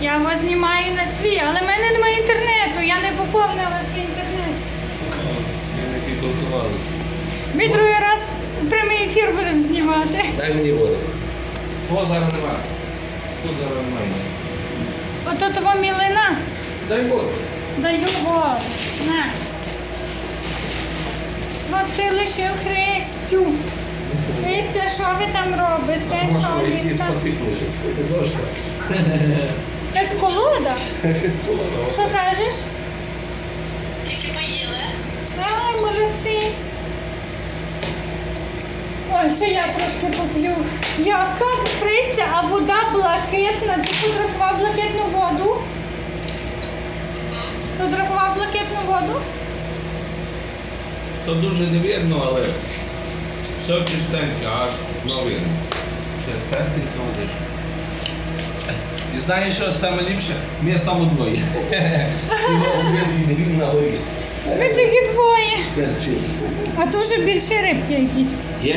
Я вас знімаю на свій, але в мене немає інтернету, я не поповнила свій інтернет. Ми не підготувалися. Ми другий раз прямий ефір будемо знімати. Дай мені воду. Фо зараз немає. Фо зараз немає. Ото того мілина. Дай воду. Даю воду. На. От ти лишив Христю. Христя, що ви там робите? Що він там? Якась колода? Що кажеш? Тільки поїли. Ай, молодці. Ой, ще я трошки поп'ю. Яка Христя, а вода блакитна. Ти сфотографував блакитну воду? Сфотографував блакитну воду? То дуже не видно, але все чистенько, аж ну видно. Ще спесенько водиш. І знаєш, що саме ліпше? Ми само двоє. Він на горі. Ви тільки двоє. Перчись. А то вже більше рибки якісь. Є?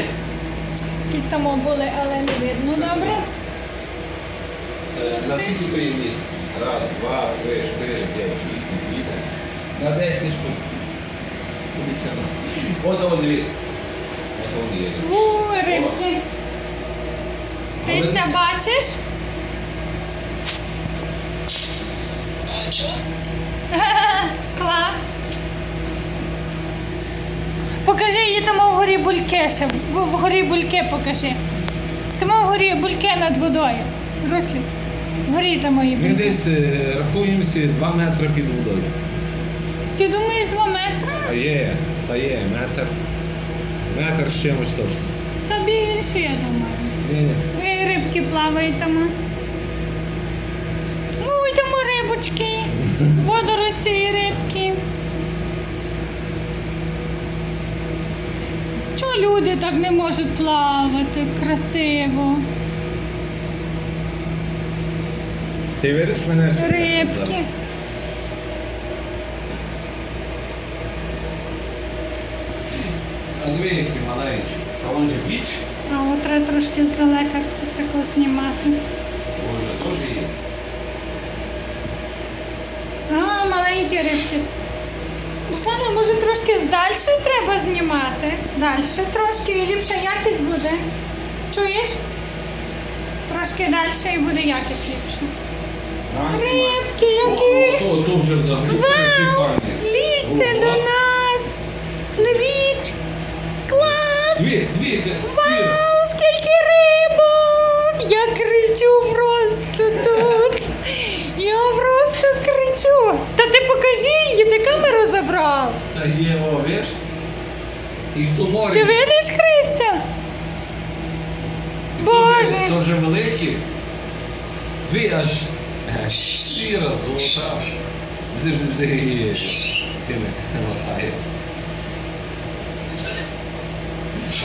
Якісь там були, але не видно. Добре. Е, На скільки то є місць? Раз, два, три, чотири, п'ять, шість, сім, вісім. На десять штук. На? От, от, дивись. От он є. У, рибки. Христя, бачиш? Бачу. Клас. Покажи її там вгорі бульки ще. В- Вгорі бульки покажи. Там вгорі бульки над водою. Руслі. Вгорі там мої Ми бульки. десь е, рахуємося 2 метри під водою. Ти думаєш два метри? Та є, та є, метр. Метр з чимось точно. Та більше, я думаю. Ні, ні. І рибки плавають там. Там. Водорості і рибки. Чого люди так не можуть плавати красиво? Ти віриш мене? що Рибки. зараз? А маленькі. А он же біч. А от треба трошки здалека тако знімати. Може, теж є. А, рибки. Руслана, може трошки здальше треба знімати? Дальше трошки і ліпша якість буде. Чуєш? Трошки далі і буде якість ліпша. Рибки, які! О, то, то вже взагалі Вау! Лізьте до нас! Пливіть! Клас! Дві, дві. Вау, скільки рибок! Я кричу просто тут. Я просто кричу. Ти ти камеру забрав. Та є, о, виш? І хто море? Ти видиш, Христя? То Боже! То вже великі. Дві аж сіра, золота. Бзи, бзи, бзи. Ти не махає.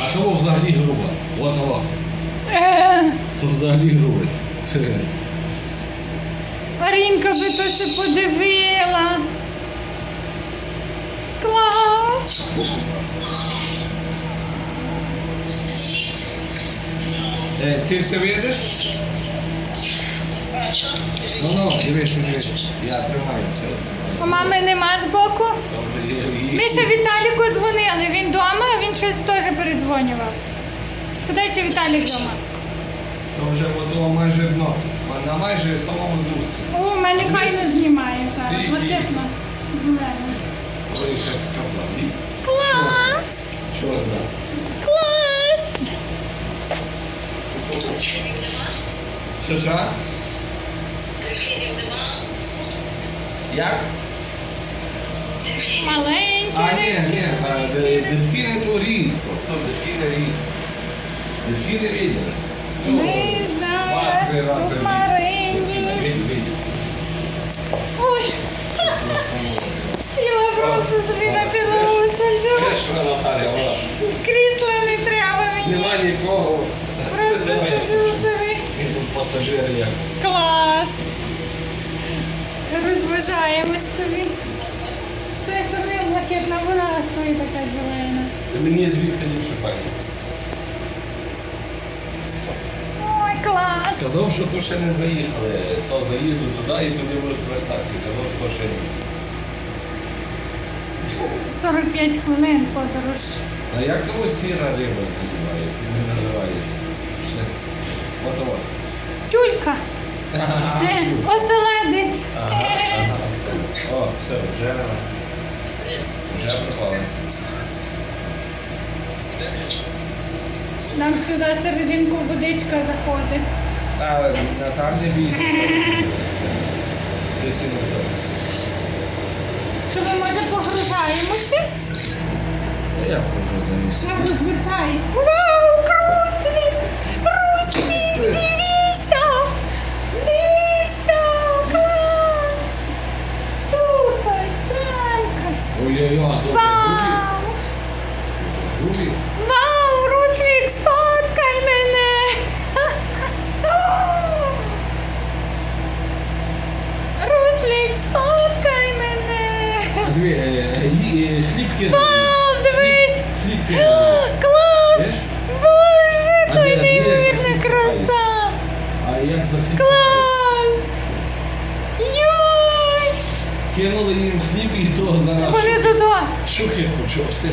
А того взагалі груба. От того. Е, То взагалі грубость. Це. Марінка би то се подивила. Клас! Е, ти все видиш? Ну ну, дивись, дивись. Я тримаю це. У мами нема є, є. Ми ще Віталіку дзвонили, він вдома, він щось теж передзвонював. Спитай, чи Віталік вдома. То вже готово майже дно. На майже самому дусі. О, у мене файно знімає зараз. Скільки? Блакитно. Зелено. Ой, така взагалі. Клас! Чорна. Клас! Дельфінів нема? Що що? Дельфінів нема? Як? Дельфінів. Маленький. А, ні, ні, та де- дельфіни то рідко. То дельфіни рідко. Дельфіни видно. То Ми два-три зараз рази в в рік. субмарині. Дельфіни видно, видно. Ой, На самому. сіла просто собі на пілову сажу. Де ж вона, Наталя, вона? Крісла не треба мені. Нема нікого. Сиджу. Він тут пасажир як. Клас! Розважаємось собі. З цієї сторони блакитна вода, а з така зелена. Мені звідси ліпше файно. Ой, клас! Казав, що то ще не заїхали. То заїду туди і туди будуть вертатися. Казав, то ще ні. 45 хвилин подорож. А як того сіра риба називає? Не от. Тюлька. Е, Оселедець. Все. О, все, вже. Вже пропали. Нам сюди серединку водичка заходить. А, Наталь не бійся, не. Ти сильно втомився. Що ми може погружаємося? Та я. Ну, розвертай. Вау, Руслі! Диви, е, е, е, дивись! Хліб О. Клас! Бачиш? Боже, А де- де неймовірна краса! А як за хліб? Клас! Йой! Кинули їм хліб і то зараз. Вони шухер- туди. Шухер почався.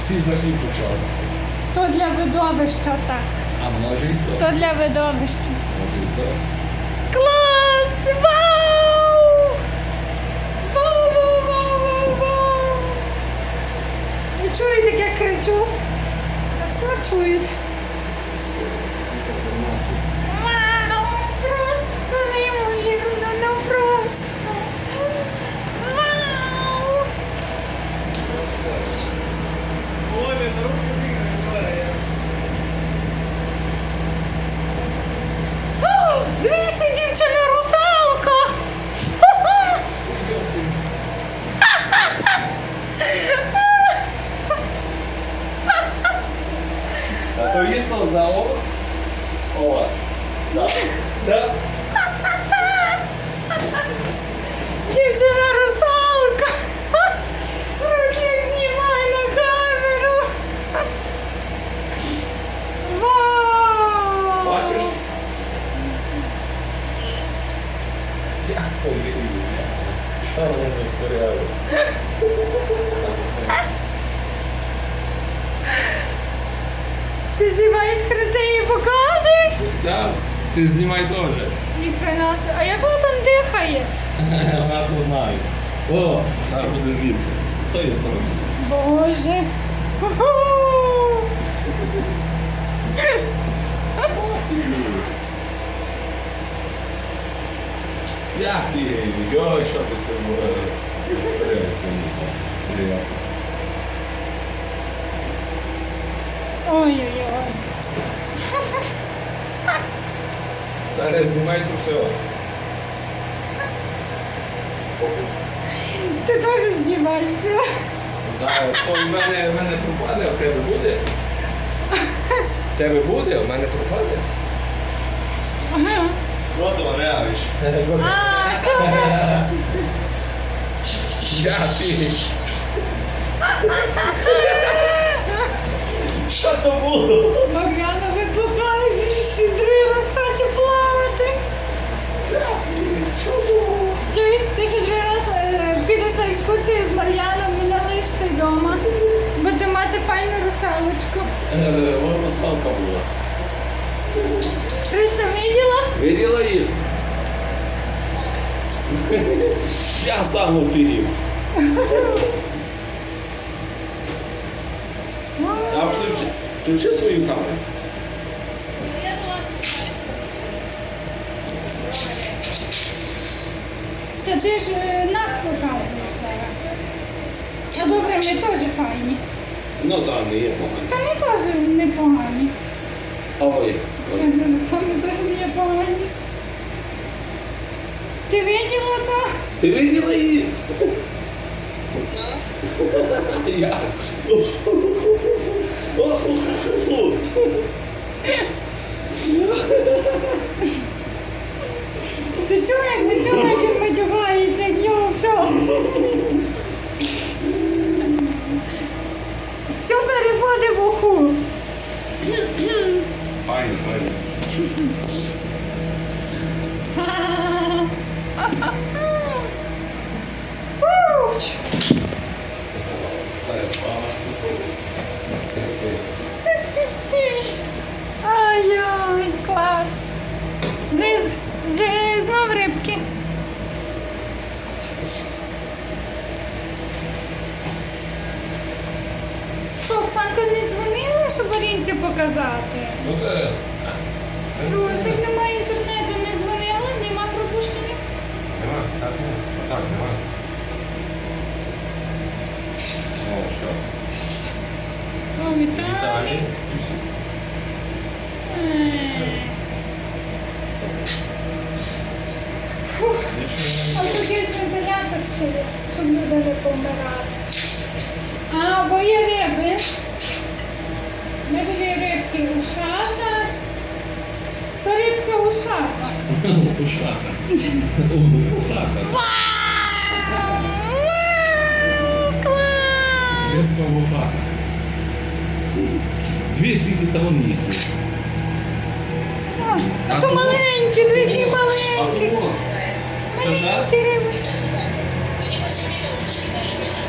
Всі за хліб почалися. То для видовища так. А може і то. То для видовища. Може і то. Клас! Вау! Чуєте, як я кричу? Все чують. Вау! Просто неймовірно, ну просто! Вау! О, Дивися, дівчина русалка! Ха-ха! А то є то за о? О. Да. Да. Дівчина русалка! Ха! Руслік знімає на камеру! Вау! Бачиш? Я помилився. Що вони Ти знімаєш Христині і показуєш? Так. Ти знімай теж. Ніхрена собі. А як вона там дихає? Вона то знає. О, зараз буде звідси. З тої сторони. Боже. Я Йой, що це все було? Привіт. Ой-ой-ой. Зараз знімай тут все. Ти теж знімаєшся. Да, то в мене, в мене пропаде, а в тебе буде? В тебе буде, а в мене пропаде. Ага. Готово, реагуєш. А, супер. Я фіг. Що то було? Мар'яна, ви покажеш, раз хоче плавати. Чуєш, ти ще три раз е, підеш на екскурсію з Мар'яном, мене лишити вдома. Буде мати файну русалочку. Е, Вон русалка була. Христа виділа? Виділа їх? Я сам офігів. А включи, включи свою камеру. Та ти ж е, нас показуєш зараз. А добре, ми теж файні. Ну там не є погано. Та ми теж непогані. Ой, Каже, Руслан, ми теж не є погані. Ти виділа то? Ти виділа її? Я. Ти чув, як не чула, як він матюгається, як в нього все. Все Ай-ой, клас. Зи, зи, знов рибки. Що, Оксанка не дзвонила, щоб Орінці показати? Ну то. Русик, немає інтернету, не дзвонила, нема пропущених. Нема, так ні. Так, нема. О, що? О, Віталій. Фух. А тут є вентилятор ще, є, щоб люди не помирали. А, бо є риби. Ми дві рибки ушата. То рибка ушата. Пушата. Пушата. Вау! Клас! Рибка вухата. Дві скільки там їх. Ой, А А то то- маленькі, друзі, А маленькі. то Що ж? Маленькі рибочки. Мені поцікавило, ти скидаєш, бо я так